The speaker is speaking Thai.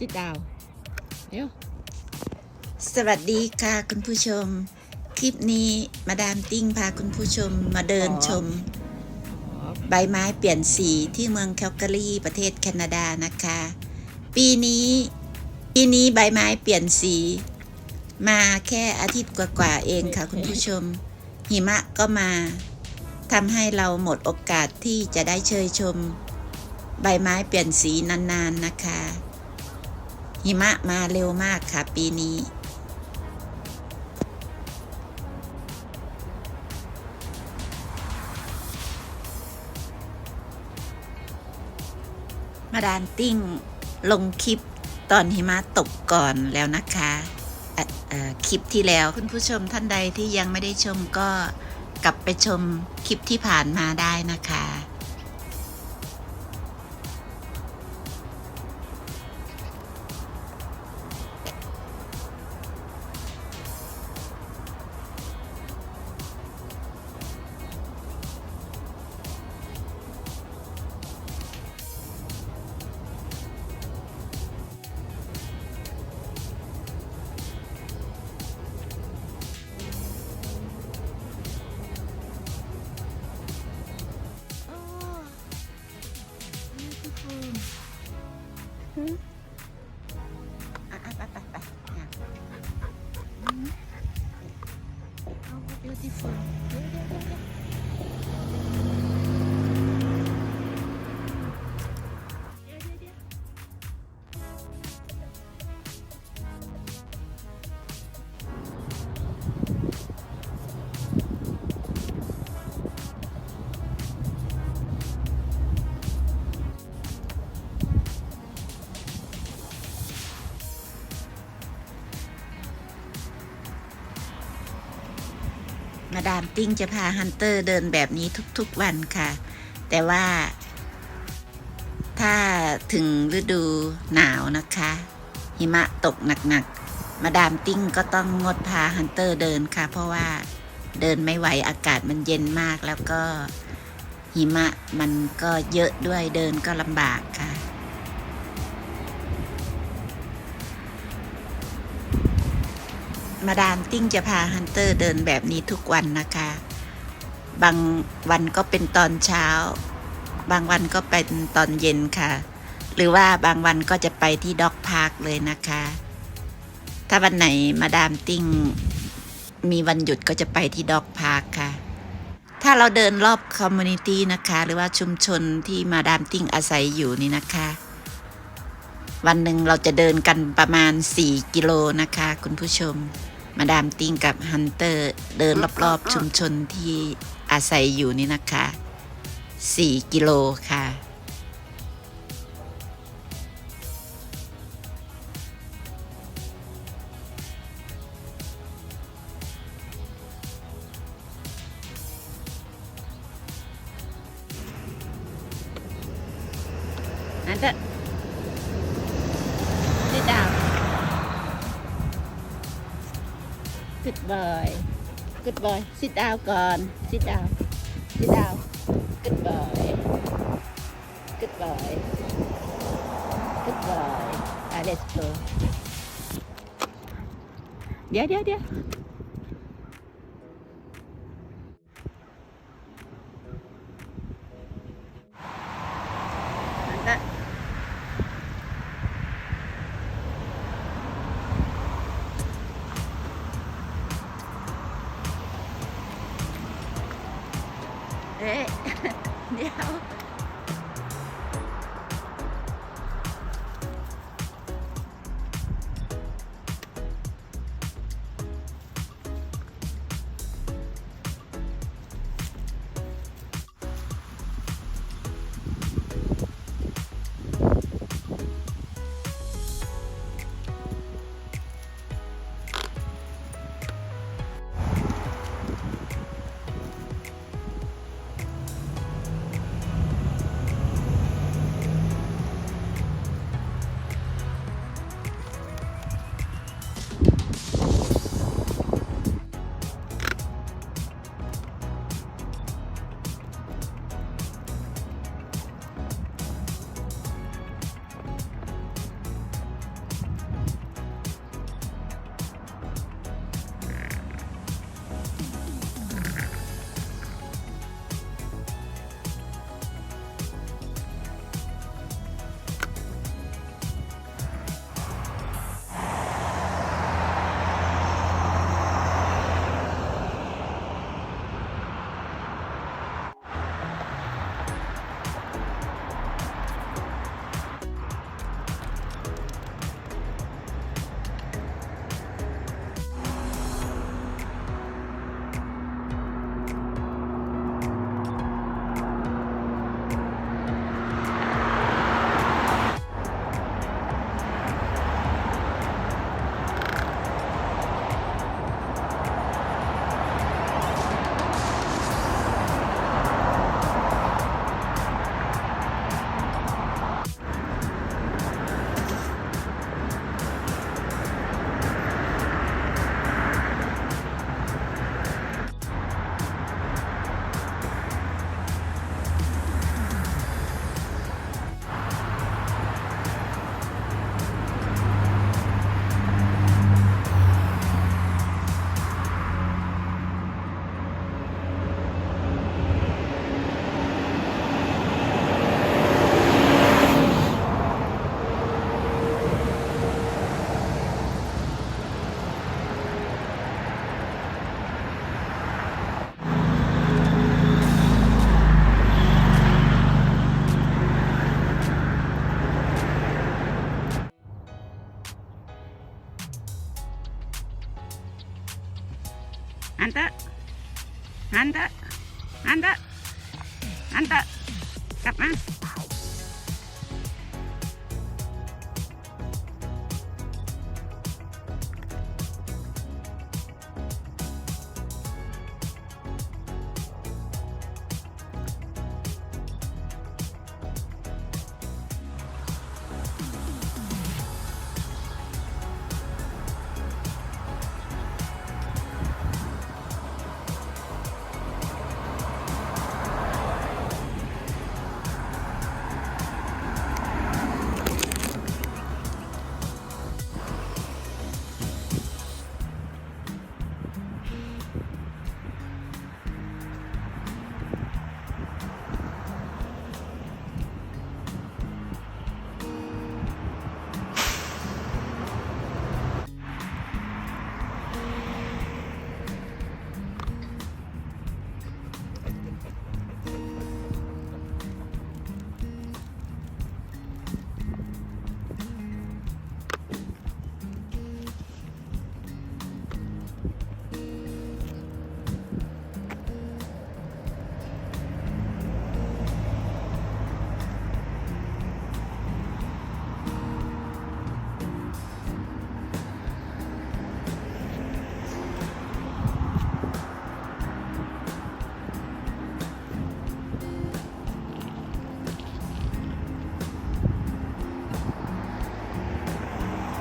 sit down เร็วสวัสดีค่ะคุณผู้ชม คลิปนี้มาดามติ้งพาคุณผู้ชมมาเดินชม ใบไม้เปลี่ยนสีที่เมืองแคลการีประเทศแคนาดานะคะ ปีนี้ปีนี้ใบไม้เปลี่ยนสี มาแค่อาทิตย์กว่าๆเองค่ะคุณผู้ชม หิมะก็มาทำให้เราหมดโอกาสที่จะได้เชยชม ใบไม้เปลี่ยนสีนานๆนะคะ หิมะมาเร็วมากค่ะปีนี้ มาดานติ้งลงคลิปตอนหิมะตกก่อนแล้วนะคะคลิปที่แล้วคุณผู้ชมท่านใดที่ยังไม่ได้ชมก็กลับไปชมคลิปที่ผ่านมาได้นะคะ อะอะไปไปไปอะอืม How beautiful มาดามติ้งจะพาฮันเตอร์เดินแบบนี้ทุกๆวันค่ะ แต่ว่า ถ้าถึงฤดูหนาวนะคะ หิมะตกหนักๆ มาดามติ้งก็ต้องงดพาฮันเตอร์เดินค่ะ เพราะว่าเดินไม่ไหวอากาศมันเย็นมากแล้วก็หิมะมันก็เยอะด้วยเดินก็ลำบากค่ะ มาดามติ้งจะพาฮันเตอร์เดินแบบนี้ทุกวันนะคะ บางวันก็เป็นตอนเช้า บางวันก็เป็นตอนเย็นค่ะ หรือว่าบางวันก็จะไปที่ด็อกพาร์คเลยนะคะ ถ้าวันไหนมาดามติ้งมีวันหยุดก็จะไปที่ด็อกพาร์คค่ะ ถ้าเราเดินรอบคอมมูนิตี้นะคะ หรือว่าชุมชนที่มาดามติ้งอาศัยอยู่นี่นะคะ วันหนึ่งเราจะเดินกันประมาณ 4 กิโลนะคะ คุณผู้ชม มาดามติงกับฮันเตอร์เดินรอบๆชุมชนที่อาศัยอยู่นี่นะคะ 4 กิโลค่ะฮันเตอร์ tuyệt vời. Tuyệt vời. Sit down còn sit down. Sit down. Tuyệt vời. Tuyệt vời. Tuyệt vời. À let's go yeah yeah yeah เอันเตอร์ฮันเตอร์ฮันเตอันตะกลับมา